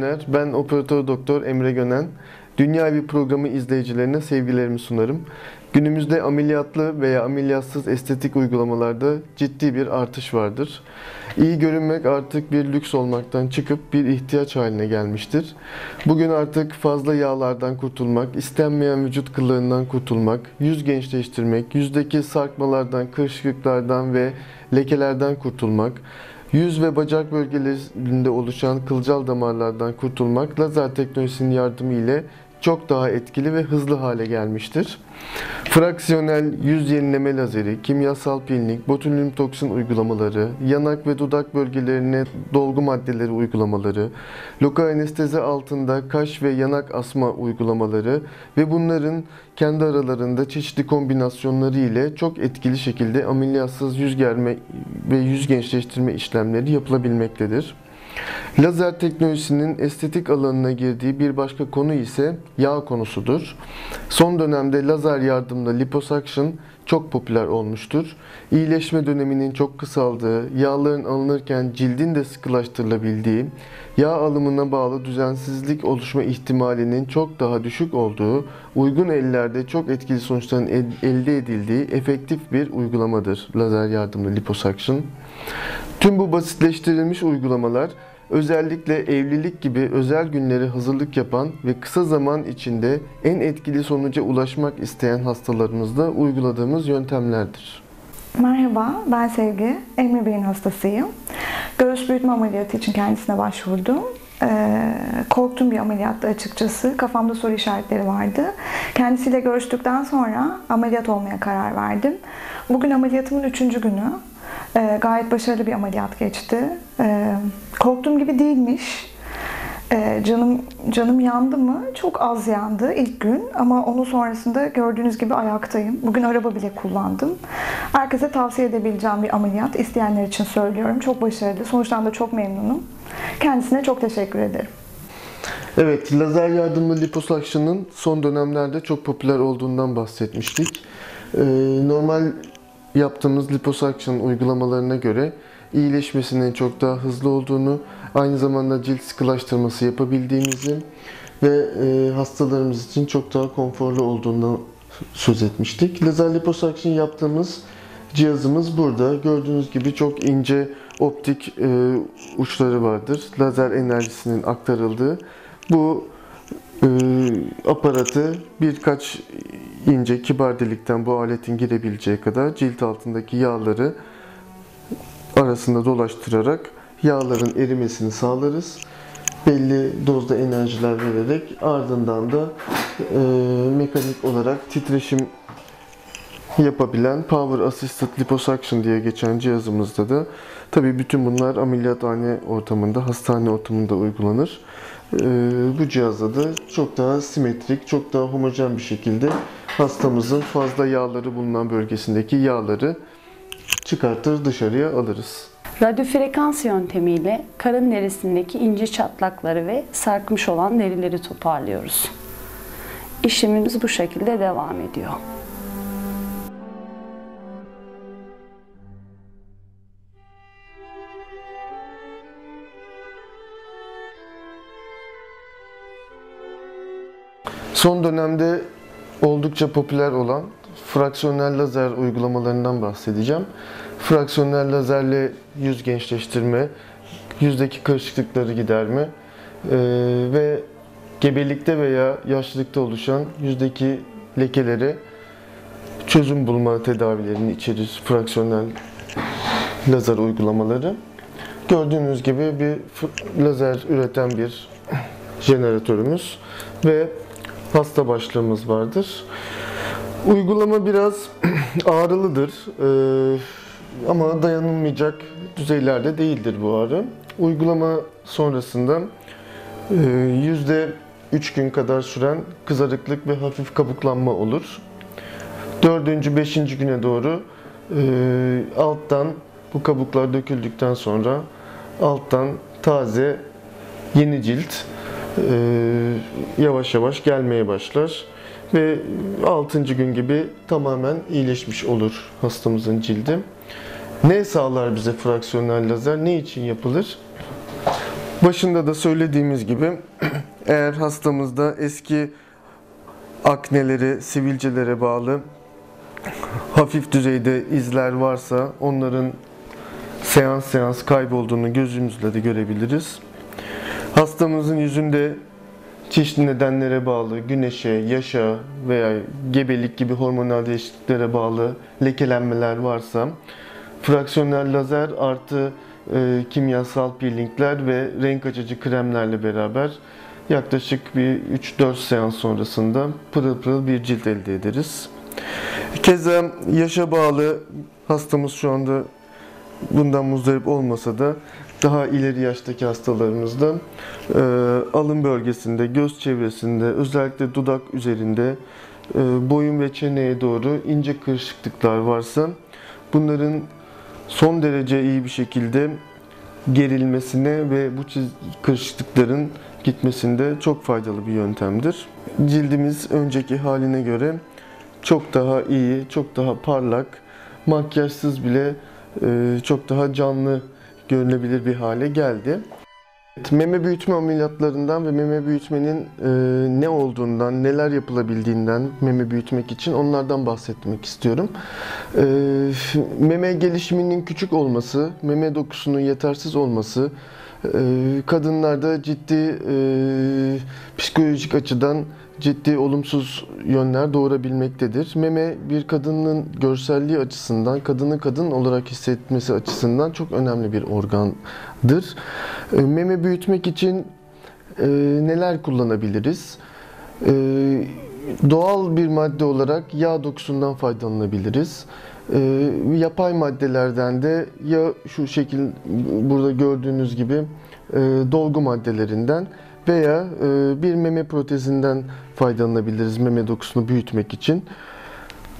Günler. Ben operatör doktor Emre Gönen. Dünya Evi programı izleyicilerine sevgilerimi sunarım. Günümüzde ameliyatlı veya ameliyatsız estetik uygulamalarda ciddi bir artış vardır. İyi görünmek artık bir lüks olmaktan çıkıp bir ihtiyaç haline gelmiştir. Bugün artık fazla yağlardan kurtulmak, istenmeyen vücut kıllarından kurtulmak, yüz gençleştirmek, yüzdeki sarkmalardan, kırışıklıklardan ve lekelerden kurtulmak, Yüz ve bacak bölgelerinde oluşan kılcal damarlardan kurtulmak lazer teknolojisinin yardımı ile çok daha etkili ve hızlı hale gelmiştir. Fraksiyonel yüz yenileme lazeri, kimyasal peeling, botulinum toksin uygulamaları, yanak ve dudak bölgelerine dolgu maddeleri uygulamaları, lokal anestezi altında kaş ve yanak asma uygulamaları ve bunların kendi aralarında çeşitli kombinasyonları ile çok etkili şekilde ameliyatsız yüz germe ve yüz gençleştirme işlemleri yapılabilmektedir. Lazer teknolojisinin estetik alanına girdiği bir başka konu ise yağ konusudur. Son dönemde lazer yardımlı liposuction çok popüler olmuştur. İyileşme döneminin çok kısaldığı, yağların alınırken cildin de sıkılaştırılabildiği, yağ alımına bağlı düzensizlik oluşma ihtimalinin çok daha düşük olduğu, uygun ellerde çok etkili sonuçların elde edildiği efektif bir uygulamadır lazer yardımlı liposuction. Tüm bu basitleştirilmiş uygulamalar özellikle evlilik gibi özel günleri hazırlık yapan ve kısa zaman içinde en etkili sonuca ulaşmak isteyen hastalarımızda uyguladığımız yöntemlerdir. Merhaba, ben Sevgi. Emre Bey'in hastasıyım. Göğüs büyütme ameliyatı için kendisine başvurdum. Ee, korktum bir ameliyattı açıkçası. Kafamda soru işaretleri vardı. Kendisiyle görüştükten sonra ameliyat olmaya karar verdim. Bugün ameliyatımın üçüncü günü. E, gayet başarılı bir ameliyat geçti. E, korktuğum gibi değilmiş. E, canım canım yandı mı? Çok az yandı ilk gün ama onun sonrasında gördüğünüz gibi ayaktayım. Bugün araba bile kullandım. Herkese tavsiye edebileceğim bir ameliyat. İsteyenler için söylüyorum. Çok başarılı. Sonuçtan da çok memnunum. Kendisine çok teşekkür ederim. Evet, lazer yardımlı liposuction'ın son dönemlerde çok popüler olduğundan bahsetmiştik. Ee, normal yaptığımız liposuction uygulamalarına göre iyileşmesinin çok daha hızlı olduğunu, aynı zamanda cilt sıkılaştırması yapabildiğimizi ve e, hastalarımız için çok daha konforlu olduğundan söz etmiştik. Lazer liposuction yaptığımız cihazımız burada. Gördüğünüz gibi çok ince optik e, uçları vardır. Lazer enerjisinin aktarıldığı. Bu e, aparatı birkaç ince kibar delikten bu aletin girebileceği kadar cilt altındaki yağları arasında dolaştırarak yağların erimesini sağlarız. Belli dozda enerjiler vererek ardından da e, mekanik olarak titreşim yapabilen Power Assisted Liposuction diye geçen cihazımızda da tabii bütün bunlar ameliyathane ortamında, hastane ortamında uygulanır. E, bu cihazda da çok daha simetrik, çok daha homojen bir şekilde hastamızın fazla yağları bulunan bölgesindeki yağları çıkartır dışarıya alırız. Radyo frekans yöntemiyle karın derisindeki ince çatlakları ve sarkmış olan derileri toparlıyoruz. İşlemimiz bu şekilde devam ediyor. Son dönemde oldukça popüler olan fraksiyonel lazer uygulamalarından bahsedeceğim. Fraksiyonel lazerle yüz gençleştirme, yüzdeki karışıklıkları giderme e, ve gebelikte veya yaşlılıkta oluşan yüzdeki lekelere çözüm bulma tedavilerini içerir fraksiyonel lazer uygulamaları. Gördüğünüz gibi bir lazer üreten bir jeneratörümüz ve hasta başlığımız vardır. Uygulama biraz ağrılıdır ee, ama dayanılmayacak düzeylerde değildir bu ağrı. Uygulama sonrasında yüzde 3 gün kadar süren kızarıklık ve hafif kabuklanma olur. Dördüncü, beşinci güne doğru e, alttan bu kabuklar döküldükten sonra alttan taze yeni cilt yavaş yavaş gelmeye başlar ve 6. gün gibi tamamen iyileşmiş olur hastamızın cildi. Ne sağlar bize fraksiyonel lazer? Ne için yapılır? Başında da söylediğimiz gibi eğer hastamızda eski akneleri, sivilcelere bağlı hafif düzeyde izler varsa onların seans seans kaybolduğunu gözümüzle de görebiliriz. Hastamızın yüzünde çeşitli nedenlere bağlı güneşe, yaşa veya gebelik gibi hormonal değişikliklere bağlı lekelenmeler varsa fraksiyonel lazer artı e, kimyasal peelingler ve renk açıcı kremlerle beraber yaklaşık bir 3-4 seans sonrasında pırıl pırıl bir cilt elde ederiz. Keza yaşa bağlı hastamız şu anda bundan muzdarip olmasa da daha ileri yaştaki hastalarımızda e, alın bölgesinde, göz çevresinde, özellikle dudak üzerinde, e, boyun ve çeneye doğru ince kırışıklıklar varsa bunların son derece iyi bir şekilde gerilmesine ve bu kırışıklıkların gitmesinde çok faydalı bir yöntemdir. Cildimiz önceki haline göre çok daha iyi, çok daha parlak, makyajsız bile e, çok daha canlı görünebilir bir hale geldi. Meme büyütme ameliyatlarından ve meme büyütmenin e, ne olduğundan, neler yapılabildiğinden meme büyütmek için onlardan bahsetmek istiyorum. E, meme gelişiminin küçük olması, meme dokusunun yetersiz olması, e, kadınlarda ciddi e, psikolojik açıdan ciddi olumsuz yönler doğurabilmektedir. Meme bir kadının görselliği açısından, kadını kadın olarak hissetmesi açısından çok önemli bir organdır. E, Meme büyütmek için e, neler kullanabiliriz? E, Doğal bir madde olarak yağ dokusundan faydalanabiliriz. E, Yapay maddelerden de ya şu şekil burada gördüğünüz gibi e, dolgu maddelerinden veya e, bir meme protezinden faydalanabiliriz meme dokusunu büyütmek için.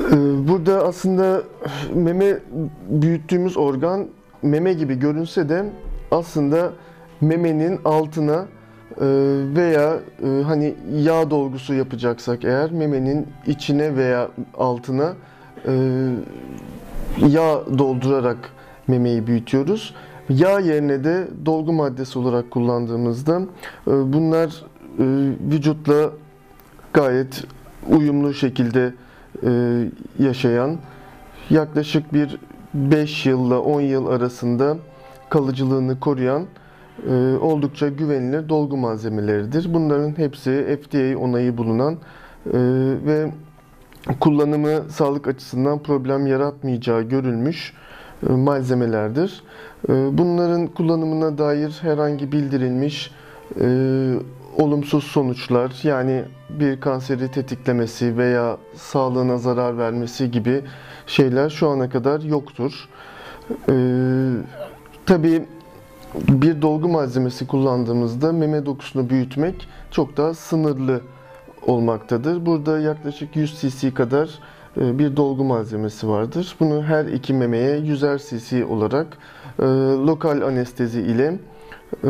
E, Burada aslında meme büyüttüğümüz organ meme gibi görünse de aslında memenin altına e, veya e, hani yağ dolgusu yapacaksak eğer memenin içine veya altına yağ doldurarak memeyi büyütüyoruz. Yağ yerine de dolgu maddesi olarak kullandığımızda e, bunlar e, vücutla gayet uyumlu şekilde e, yaşayan yaklaşık bir 5 yılla 10 yıl arasında kalıcılığını koruyan oldukça güvenilir dolgu malzemeleridir. Bunların hepsi FDA onayı bulunan ve kullanımı sağlık açısından problem yaratmayacağı görülmüş malzemelerdir. E, Bunların kullanımına dair herhangi bildirilmiş e, olumsuz sonuçlar yani bir kanseri tetiklemesi veya sağlığına zarar vermesi gibi şeyler şu ana kadar yoktur. E, tabii bir dolgu malzemesi kullandığımızda meme dokusunu büyütmek çok daha sınırlı olmaktadır. Burada yaklaşık 100 cc kadar e, bir dolgu malzemesi vardır. Bunu her iki memeye 100'er cc olarak lokal anestezi ile e,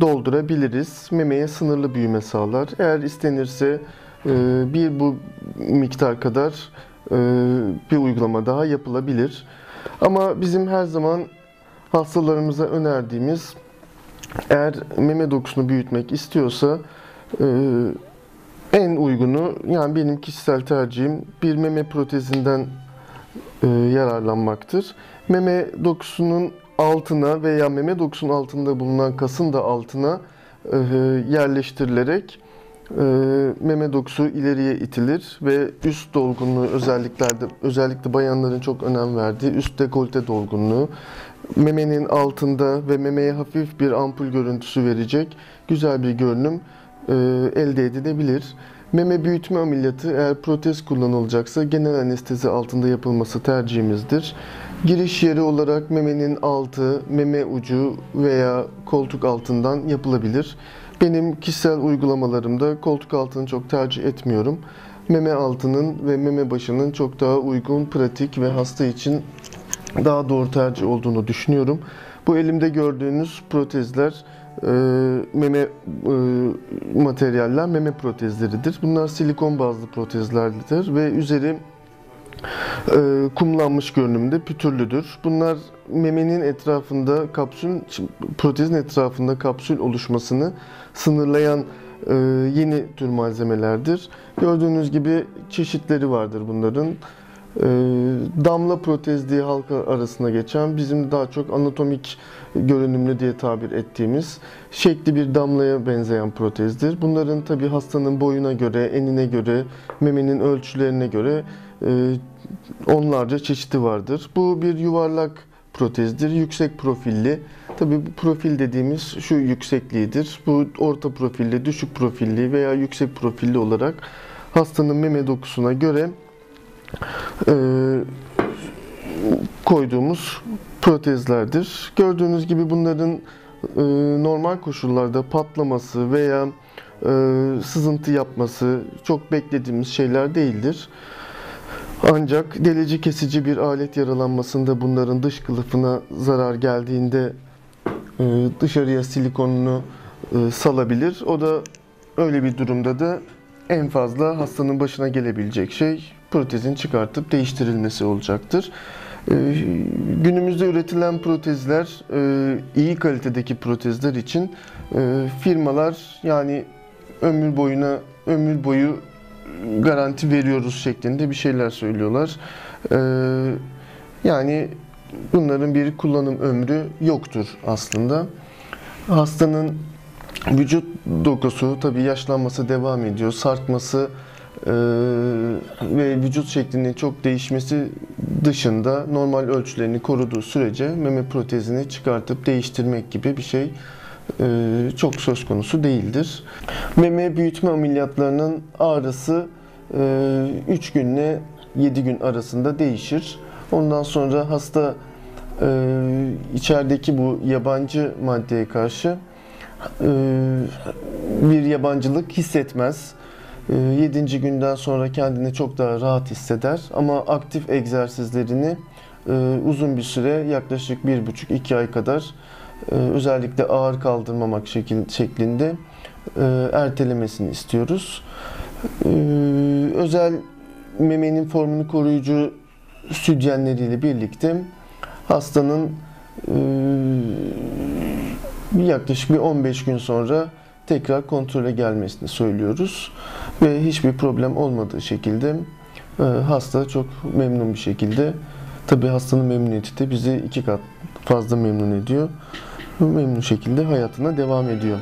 doldurabiliriz. Memeye sınırlı büyüme sağlar. Eğer istenirse e, bir bu miktar kadar e, bir uygulama daha yapılabilir. Ama bizim her zaman hastalarımıza önerdiğimiz eğer meme dokusunu büyütmek istiyorsa en uygunu yani benim kişisel tercihim bir meme protezinden yararlanmaktır. Meme dokusunun altına veya meme dokusunun altında bulunan kasın da altına e, yerleştirilerek e, meme dokusu ileriye itilir ve üst dolgunluğu özelliklerde özellikle bayanların çok önem verdiği üst dekolte dolgunluğu memenin altında ve memeye hafif bir ampul görüntüsü verecek güzel bir görünüm e, elde edilebilir. Meme büyütme ameliyatı eğer protez kullanılacaksa genel anestezi altında yapılması tercihimizdir. Giriş yeri olarak memenin altı, meme ucu veya koltuk altından yapılabilir. Benim kişisel uygulamalarımda koltuk altını çok tercih etmiyorum. Meme altının ve meme başının çok daha uygun, pratik ve hasta için daha doğru tercih olduğunu düşünüyorum. Bu elimde gördüğünüz protezler e, meme e, materyaller meme protezleridir. Bunlar silikon bazlı protezlerdir ve üzeri e, kumlanmış görünümde pütürlüdür. Bunlar memenin etrafında kapsül, protezin etrafında kapsül oluşmasını sınırlayan e, yeni tür malzemelerdir. Gördüğünüz gibi çeşitleri vardır bunların. E, damla protez diye halk arasında geçen bizim daha çok anatomik görünümlü diye tabir ettiğimiz şekli bir damlaya benzeyen protezdir. Bunların tabi hastanın boyuna göre, enine göre, memenin ölçülerine göre e, onlarca çeşidi vardır. Bu bir yuvarlak protezdir. Yüksek profilli. Tabi profil dediğimiz şu yüksekliğidir. Bu orta profilli, düşük profilli veya yüksek profilli olarak hastanın meme dokusuna göre e, koyduğumuz protezlerdir. Gördüğünüz gibi bunların e, normal koşullarda patlaması veya e, sızıntı yapması çok beklediğimiz şeyler değildir. Ancak delici kesici bir alet yaralanmasında bunların dış kılıfına zarar geldiğinde e, dışarıya silikonunu e, salabilir. O da öyle bir durumda da en fazla hastanın başına gelebilecek şey protezin çıkartıp değiştirilmesi olacaktır. E, Günümüzde üretilen protezler iyi kalitedeki protezler için firmalar yani ömür boyuna ömür boyu garanti veriyoruz şeklinde bir şeyler söylüyorlar. Ee, yani bunların bir kullanım ömrü yoktur aslında. Hastanın vücut dokusu tabi yaşlanması devam ediyor. Sarkması e, ve vücut şeklinin çok değişmesi dışında normal ölçülerini koruduğu sürece meme protezini çıkartıp değiştirmek gibi bir şey çok söz konusu değildir. Meme büyütme ameliyatlarının ağrısı 3 günle 7 gün arasında değişir. Ondan sonra hasta e, içerideki bu yabancı maddeye karşı e, bir yabancılık hissetmez. 7. günden sonra kendini çok daha rahat hisseder ama aktif egzersizlerini e, uzun bir süre yaklaşık 1,5-2 ay kadar e, özellikle ağır kaldırmamak şekil, şeklinde e, ertelemesini istiyoruz. E, özel memenin formunu koruyucu sütyenleriyle birlikte hastanın e, yaklaşık bir 15 gün sonra tekrar kontrole gelmesini söylüyoruz ve hiçbir problem olmadığı şekilde e, hasta çok memnun bir şekilde tabi hastanın memnuniyeti de bizi iki kat fazla memnun ediyor memnun şekilde hayatına devam ediyor.